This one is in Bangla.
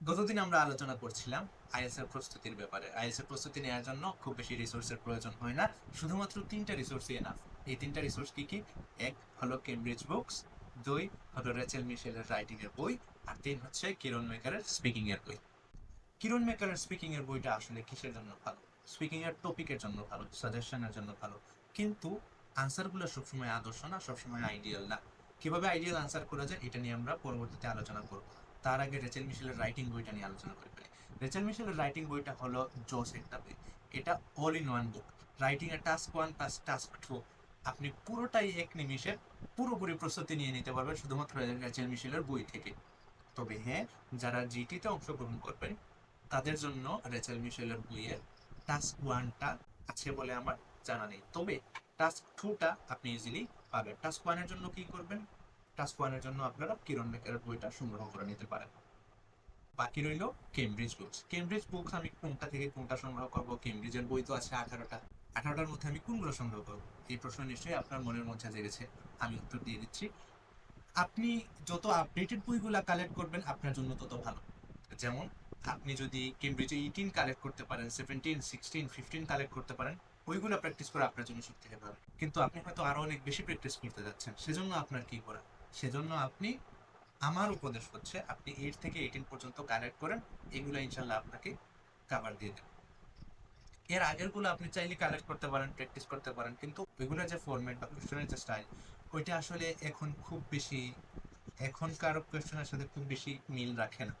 গতদিন আমরা আলোচনা করছিলাম আইএস এর প্রস্তুতির ব্যাপারে। আইএস এর প্রস্তুতি নেওয়ার জন্য খুব বেশি রিসোর্সের প্রয়োজন হয় না। শুধুমাত্র তিনটা রিসোর্সই এনাফ এই তিনটা রিসোর্স কি কি? এক হলো কেমব্রিজ বুকস দুই হলো রেচেল মিশেলের রাইটিং এর বই, আর তিন হচ্ছে কিরণ মেকারের স্পিকিং এর বই। কিরণ মেকারের স্পিকিং এর বইটা আসলে কিসের জন্য ভালো? স্পিকিং এর টপিকের জন্য ভালো সাজেশনের জন্য ভালো। কিন্তু আনসারগুলো সবসময় আদর্শ না, সবসময় আইডিয়াল না। কীভাবে আইডিয়াল আনসার করা যায়, এটা নিয়ে আমরা পরবর্তীতে আলোচনা করব। তার আগে রেচেল মিশেলের রাইটিং বইটা নিয়ে আলোচনা করে ফেলি রেচেল মিশেলের রাইটিং বইটা হলো জোস একটা বই। এটা all in one book writing A task one plus task two আপনি পুরোটাই এক নিমিষে পুরোপুরি প্রস্তুতি নিয়ে নিতে পারবেন শুধুমাত্র রেচেল মিশেলের বই থেকে। তবে হ্যাঁ যারা জিটিতে অংশগ্রহণ করবেন, তাদের জন্য রেচেল মিশেলের বইয়ের টাস্ক ওয়ানটা আছে বলে আমার জানা নেই। তবে টাস্ক টুটা আপনি ইজিলি পাবেন। টাস্ক ওয়ানের জন্য কি করবেন? টাস্ক ওয়ানের জন্য আপনারা কিরণ বেকারের বইটা সংগ্রহ করে নিতে পারেন। বাকি রইল কেমব্রিজ বুকস কেমব্রিজ বুকস আমি কোনটা থেকে কোনটা সংগ্রহ করব? কেমব্রিজের বই তো আছে আঠারোটা। আঠারোটার মধ্যে আমি কোনগুলো সংগ্রহ করব? এই প্রশ্ন নিশ্চয়ই আপনার মনের মধ্যে জেগেছে। আমি উত্তর দিয়ে দিচ্ছি। আপনি যত আপডেটেড বইগুলা কালেক্ট করবেন, আপনার জন্য তত ভালো। যেমন, আপনি যদি কেমব্রিজে এইটিন কালেক্ট করতে পারেন সেভেন্টিন সিক্সটিন ফিফটিন কালেক্ট করতে পারেন ওইগুলো প্র্যাকটিস করে আপনার জন্য সব থেকে ভালো কিন্তু আপনি হয়তো আরও অনেক বেশি প্র্যাকটিস করতে যাচ্ছেন। সেজন্য আপনার কি করা? সেজন্য আপনি, আমার উপদেশ হচ্ছে আপনি এইট থেকে এইটিন পর্যন্ত কালেক্ট করেন, এগুলো ইনশাল্লাহ আপনাকে কাভার দিয়ে দেবে। এর আগেরগুলো আপনি চাইলে কালেক্ট করতে পারেন প্র্যাকটিস করতে পারেন, কিন্তু ওইগুলো যে ফরম্যাট বা কোয়েশ্চেনের যে স্টাইল ওইটা আসলে এখন খুব বেশি, এখনকার কোয়েশ্চেনের সাথে খুব বেশি মিল রাখে না।